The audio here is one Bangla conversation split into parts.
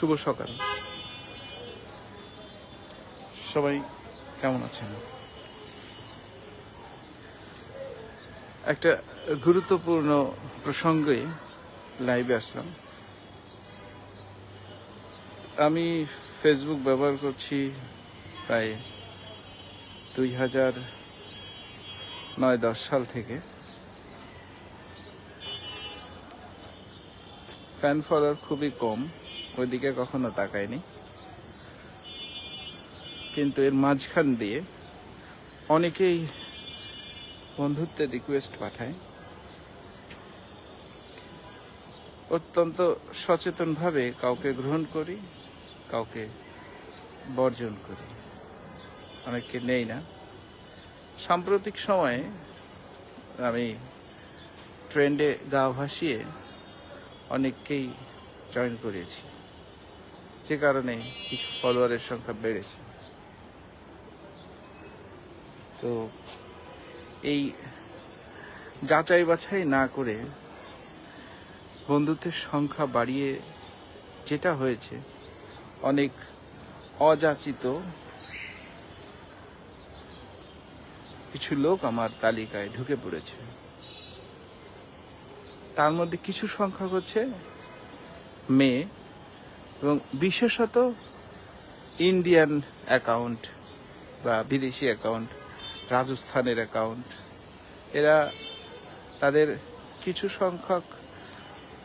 শুভ সকাল। সবাই কেমন আছেন? একটা গুরুত্বপূর্ণ প্রসঙ্গে লাইভে আসলাম। আমি ফেসবুক ব্যবহার করছি প্রায় দুই হাজার নয় দশ সাল থেকে। ফ্যান ফলোয়ার খুবই কম। ওইদিকে কখনো তাকায়নি। কিন্তু এর মাঝখান দিয়ে অনেকেই বন্ধুত্বের রিকোয়েস্ট পাঠায়। অত্যন্ত সচেতনভাবে কাউকে গ্রহণ করি, কাউকে বর্জন করি। অনেককে নেই না। সাম্প্রতিক সময়ে আমি ট্রেন্ডে গা ভাসিয়ে অনেককেই জয়েন করিয়েছি যে কারণে কিছু ফলোয়ারের সংখ্যা বেড়েছে। তো এই যাচাই বাছাই না করে বন্ধুত্বের সংখ্যা বাড়িয়ে যেটা হয়েছে, অনেক অযাচিত কিছু লোক আমার তালিকায় ঢুকে পড়েছে। তার মধ্যে কিছু সংখ্যক হচ্ছে মেয়ে এবং বিশেষত ইন্ডিয়ান অ্যাকাউন্ট বা বিদেশি অ্যাকাউন্ট রাজস্থানের অ্যাকাউন্ট এরা তাদের কিছু সংখ্যক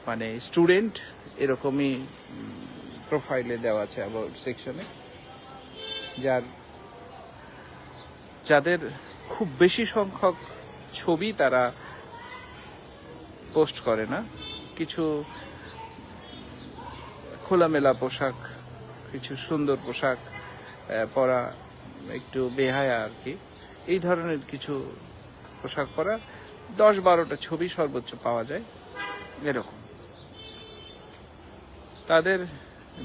মানে স্টুডেন্ট এরকমই প্রোফাইলে দেওয়া আছে অ্যাবাউট সেকশনে যার, যাদের খুব বেশি সংখ্যক ছবি তারা পোস্ট করে না। কিছু খোলামেলা পোশাক, কিছু সুন্দর পোশাক পরা, একটু বেহায়া আর কি। এই ধরনের কিছু পোশাক পরা, দশ বারোটা ছবি সর্বোচ্চ পাওয়া যায়, এরকম। তাদের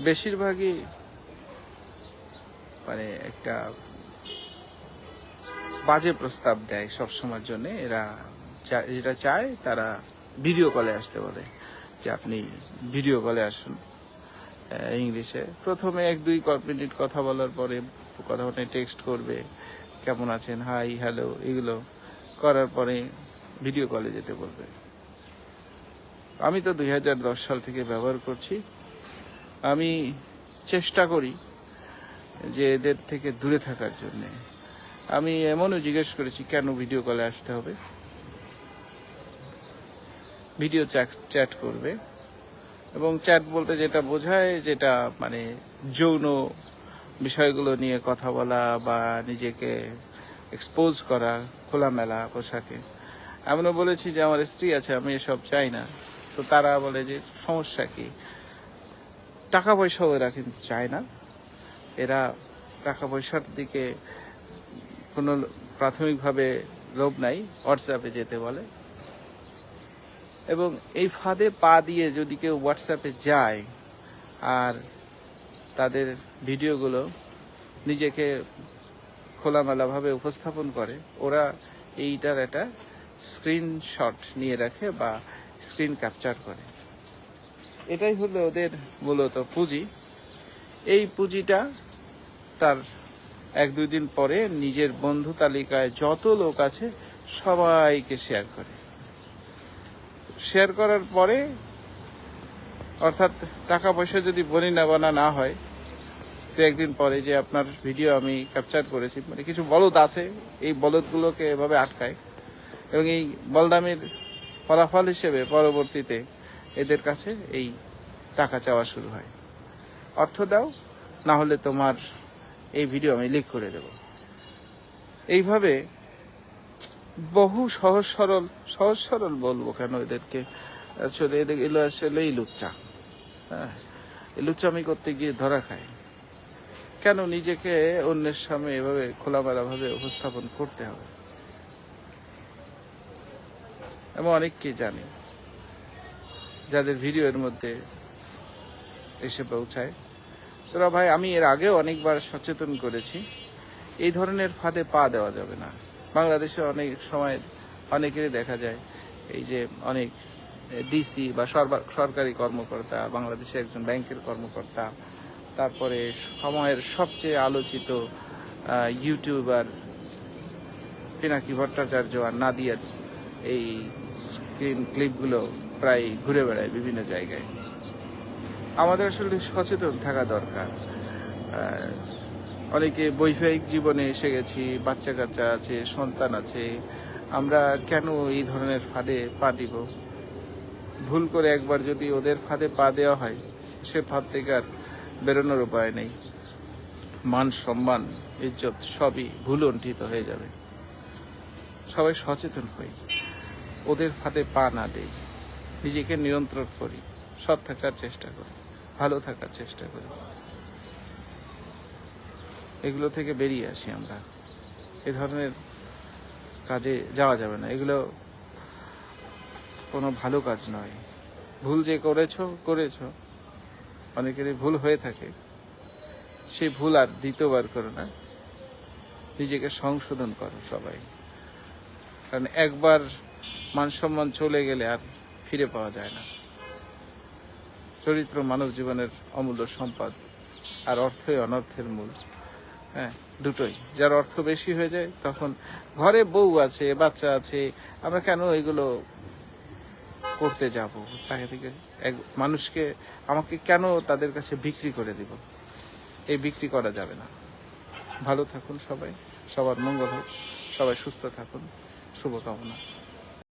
বেশিরভাগই মানে একটা বাজে প্রস্তাব দেয় সবসময়ের জন্য। এরা যেটা চায়, তারা ভিডিও কলে আসতে বলে যে, আপনি ভিডিও কলে আসুন। ইংলিশে প্রথমে এক দুই মিনিট কথা বলার পরে কথা বলে টেক্সট করবে, কেমন আছেন হাই হ্যালো এগুলো করার পরে ভিডিও কলে যেতে বলবে। আমি তো দুই হাজার দশ সাল থেকে ব্যবহার করছি। আমি চেষ্টা করি যে এদের থেকে দূরে থাকার জন্যে। আমি এমনও জিজ্ঞেস করেছি, কেন ভিডিও কলে আসতে হবে? ভিডিও চ্যাট করবে। এবং চ্যাট বলতে যেটা বোঝায় যেটা মানে যৌন বিষয়গুলো নিয়ে কথা বলা বা নিজেকে এক্সপোজ করা খোলামেলা পোশাকে। এমনও বলেছি যে আমার স্ত্রী আছে, আমি এসব চাই না। তো তারা বলে যে, সমস্যা কি? টাকা পয়সাও এরা কিন্তু চায় না। এরা টাকা পয়সার দিকে কোনো প্রাথমিকভাবে লোভ নাই, হোয়াটসঅ্যাপে যেতে বলে। এবং এই ফাঁদে পা দিয়ে যদি কেউ হোয়াটসঅ্যাপে যায় আর তাদের ভিডিওগুলো নিজেকে খোলামেলাভাবে উপস্থাপন করে, ওরা এইটার একটা স্ক্রিনশট নিয়ে রাখে বা স্ক্রিন ক্যাপচার করে। এটাই হলো ওদের মূলত পুঁজি। এই পুঁজিটা তার এক দুই দিন পরে নিজের বন্ধু তালিকায় যত লোক আছে সবাইকে শেয়ার করে। শেয়ার করার পরে, অর্থাৎ টাকা পয়সা যদি বানা না হয় দু একদিন পরে যে আপনার ভিডিও আমি ক্যাপচার করেছি মানে কিছু বলদ আছে, এই বলদগুলোকে এভাবে আটকায় এবং এই বলদামের ফলাফল হিসেবে পরবর্তীতে এদের কাছে এই টাকা চাওয়া শুরু হয়। অর্থ দাও, না হলে তোমার এই ভিডিও আমি লিক করে দেব। এইভাবে বহু সহজ সরল সহজ সরল বলব কেন এদেরকে? আসলে এদের এলো আসলে এই লুচ্চা। হ্যাঁ এই লুচ্চামি করতে গিয়ে ধরা খায়। কেন নিজেকে অন্যের সামনে এভাবে খোলামেলাভাবে উপস্থাপন করতে হবে? আমি অনেককে জানি, যাদের ভিডিও এর মধ্যে এসে পৌঁছায়। তোরা ভাই, আমি এর আগেও অনেকবার সচেতন করেছি, এই ধরনের ফাঁদে পা দেওয়া যাবে না। বাংলাদেশে অনেক সময় অনেকেরই দেখা যায় এই যে অনেক ডিসি বা সরকারি কর্মকর্তা, বাংলাদেশে একজন ব্যাংকের কর্মকর্তা, তারপরে সময়ের সবচেয়ে আলোচিত ইউটিউবার পিনাকি ভট্টাচার্য আর নাদিয়ার এই স্ক্রিন ক্লিপগুলো প্রায় ঘুরে বেড়ায় বিভিন্ন জায়গায়। আমাদের আসলে সচেতন থাকা দরকার। অনেকে বৈবাহিক জীবনে এসে গেছি বাচ্চা কাচ্চা আছে, সন্তান আছে, আমরা কেন এই ধরনের ফাঁদে পা দিব? ভুল করে একবার যদি ওদের ফাঁদে পা দেওয়া হয়, সে ফাঁদ থেকে আর বেরোনোর উপায় নেই। মান, সম্মান, ইজ্জত সবই ভুলণ্ঠিত হয়ে যাবে। সবাই সচেতন হই, ওদের ফাঁদে পা না দেই, নিজেকে নিয়ন্ত্রণ করি, সৎ থাকার চেষ্টা করি, ভালো থাকার চেষ্টা করি। এগুলো থেকে বেরিয়ে আসি আমরা। এ ধরনের কাজে যাওয়া যাবে না। এগুলো কোনো ভালো কাজ নয়। ভুল যে করেছ করেছ। অনেকেরই ভুল হয়ে থাকে। সেই ভুল আর দ্বিতীয়বার করো না। নিজেকে সংশোধন করো সবাই। কারণ একবার মান সম্মান চলে গেলে আর ফিরে পাওয়া যায় না। চরিত্র মানব জীবনের অমূল্য সম্পদ আর অর্থই অনর্থের মূল। হ্যাঁ দুটোই। যার অর্থ বেশি হয়ে যায়, তখন ঘরে বউ আছে, বাচ্চা আছে, আমরা কেন এগুলো করতে যাব? তাকে থেকে এক মানুষকে আমাকে কেন তাদের কাছে বিক্রি করে দিব? এই বিক্রি করা যাবে না। ভালো থাকুন সবাই, সবার মঙ্গল হোক, সবাই সুস্থ থাকুন, শুভকামনা।